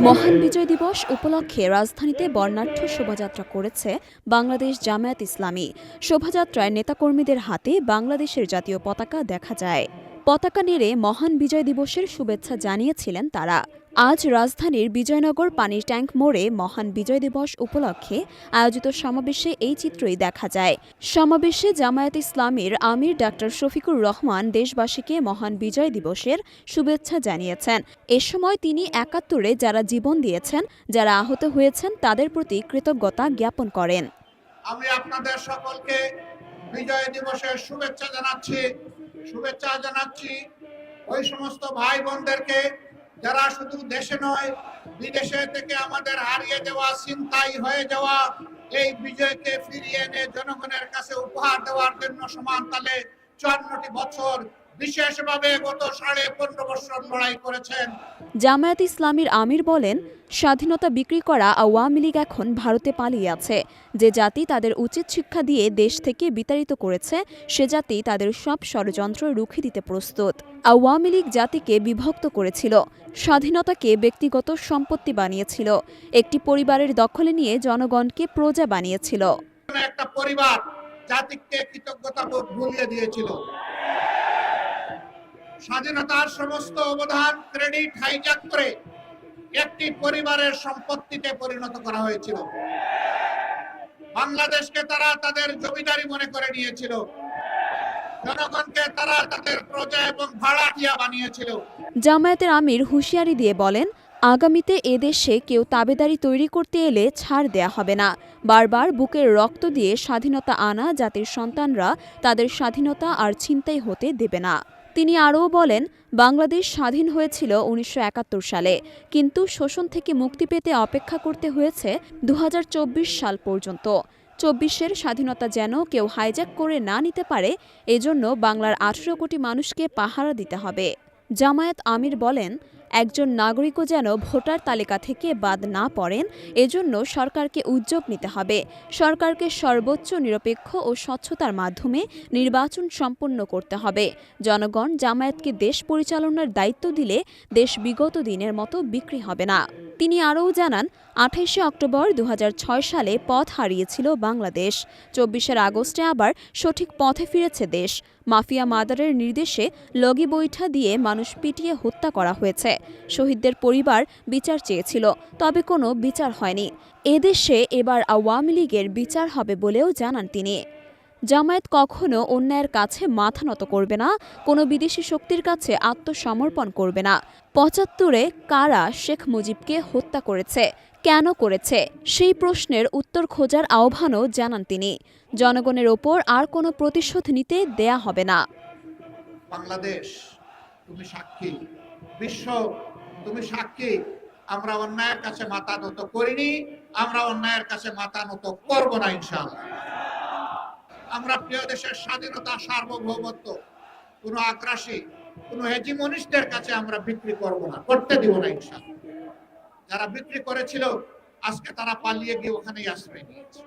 মহান বিজয় দিবস উপলক্ষে রাজধানীতে বর্ণাঢ্য শোভাযাত্রা করেছে বাংলাদেশ জামায়াত ইসলামী। শোভাযাত্রায় নেতাকর্মীদের হাতে বাংলাদেশের জাতীয় পতাকা দেখা যায়। পতাকা নেড়ে মহান বিজয় দিবসের শুভেচ্ছা জানিয়েছিলেন তারা। আজ রাজধানীর বিজয়নগর পানির ট্যাঙ্ক মোড়ে মহান বিজয় দিবস উপলক্ষে আয়োজিত সমাবেশে এই চিত্রই দেখা যায়। সমাবেশে জামায়াত ইসলামীর আমির ডাক্তার শফিকুর রহমান দেশবাসীকে মহান বিজয় দিবসের শুভেচ্ছা জানিয়েছেন। এ সময় তিনি একাত্তরে যারা জীবন দিয়েছেন, যারা আহত হয়েছেন, তাদের প্রতি কৃতজ্ঞতা জ্ঞাপন করেন। আমি আপনাদের সকলকে বিজয় দিবসের শুভেচ্ছা জানাচ্ছি। শুভেচ্ছা জানাচ্ছি। ওই সমস্ত ভাই বোনদেরকে যারা শুধু দেশে নয়, বিদেশে থেকে আমাদের হারিয়ে যাওয়া চিন্তাই হয়ে যাওয়া, এই বিজয়কে ফিরিয়ে এনে জনগণের কাছে উপহার দেওয়ার জন্য সমান তালে চুয়ান্নটি বছর বিশেষভাবে গত সাড়ে পনেরো বছর লড়াই করেছেন। জামায়াত ইসলামীর আমির বলেন স্বাধীনতা বিক্রি করা আওয়ামী লীগ এখন ভারতে পালিয়ে আছে। যে জাতি তাদের উচিত শিক্ষা দিয়ে দেশ থেকে বিতাড়িত করেছে সে জাতি তাদের সব ষড়যন্ত্র রুখে দিতে প্রস্তুত। আওয়ামী লীগ জাতিকে বিভক্ত করেছিল স্বাধীনতাকে ব্যক্তিগত সম্পত্তি বানিয়েছিল একটি পরিবারের দখলে নিয়ে জনগণকে প্রজা বানিয়েছিল। একটা পরিবার জাতিকে কৃতজ্ঞতা ভুলিয়ে দিয়েছিল। স্বাধীনতার সমস্ত অবদান ক্রেডিট হাইজ্যাক করে একটি পরিবারের সম্পত্তিতে পরিণত করা হয়েছিল। বাংলাদেশকে তারা তাদের জমিদারি মনে করে নিয়েছিল। জামায়াতের আমির হুঁশিয়ারি দিয়ে বলেন, আগামীতে এদেশে কেউ তাবেদারি তৈরি করতে এলে ছাড় দেয়া হবে না। বারবার বুকের রক্ত দিয়ে স্বাধীনতা আনা জাতির সন্তানরা তাদের স্বাধীনতা আর ছিনতাই হতে দেবে না। তিনি আরও বলেন, বাংলাদেশ স্বাধীন হয়েছিল উনিশশো একাত্তর সালে, কিন্তু শোষণ থেকে মুক্তি পেতে অপেক্ষা করতে হয়েছে দু হাজার চব্বিশ সাল পর্যন্ত। চব্বিশের স্বাধীনতা যেন কেউ হাইজ্যাক করে না নিতে পারে, এজন্য বাংলার আঠেরো কোটি মানুষকে পাহারা দিতে হবে। জামায়াত আমির বলেন একজন নাগরিকও যেন ভোটার তালিকা থেকে বাদ না পড়েন, এজন্য সরকারকে উদ্যোগ নিতে হবে। সরকারকে সর্বোচ্চ নিরপেক্ষ ও স্বচ্ছতার মাধ্যমে নির্বাচন সম্পন্ন করতে হবে। জনগণ জামায়াতকে দেশ পরিচালনার দায়িত্ব দিলে দেশ বিগত দিনের মতো বিক্রি হবে না। তিনি আরও জানান আঠাইশে অক্টোবর দু হাজার ছয় সালে পথ হারিয়েছিল বাংলাদেশ। চব্বিশের আগস্টে আবার সঠিক পথে ফিরেছে দেশ। মাফিয়া মাদারের নির্দেশে লগি বৈঠা দিয়ে মানুষ পিটিয়ে হত্যা করা হয়েছে। শহীদদের পরিবার বিচার চেয়েছিল, তবে কোনো বিচার হয়নি। এদেশে এবার আওয়ামী লীগের বিচার হবে বলেও জানান তিনি। জামায়াত কখনো অন্যায়ের কাছে মাথা নত করবে না, কোনো বিদেশি শক্তির কাছে আত্মসমর্পণ করবে না। পঁচাত্তরে, কারা শেখ মুজিবকে হত্যা করেছে, কেন করেছে, সেই প্রশ্নের উত্তর খোঁজার আহ্বানও জানান তিনি। জনগণের ওপর আর কোনো প্রতিশোধ নিতে দেয়া হবে না। বাংলাদেশ, তুমি সাক্ষী। বিশ্ব, তুমি সাক্ষী। আমরা অন্যায়ের কাছে মাথা নত করিনি, আমরা অন্যায়ের কাছে মাথা নত করব না, ইনশাআল্লাহ। আমরা প্রিয় দেশের স্বাধীনতা সার্বভৌমত্ব, কোনো আগ্রাসী, কোনো হেজিমনিস্টদের কাছে আমরা বিক্রি করব না, করতে দিব না ইনশাআল্লাহ। যারা বিক্রি করেছিল, আজকে তারা পালিয়ে গিয়ে ওখানেই আশ্রয় নিয়েছে।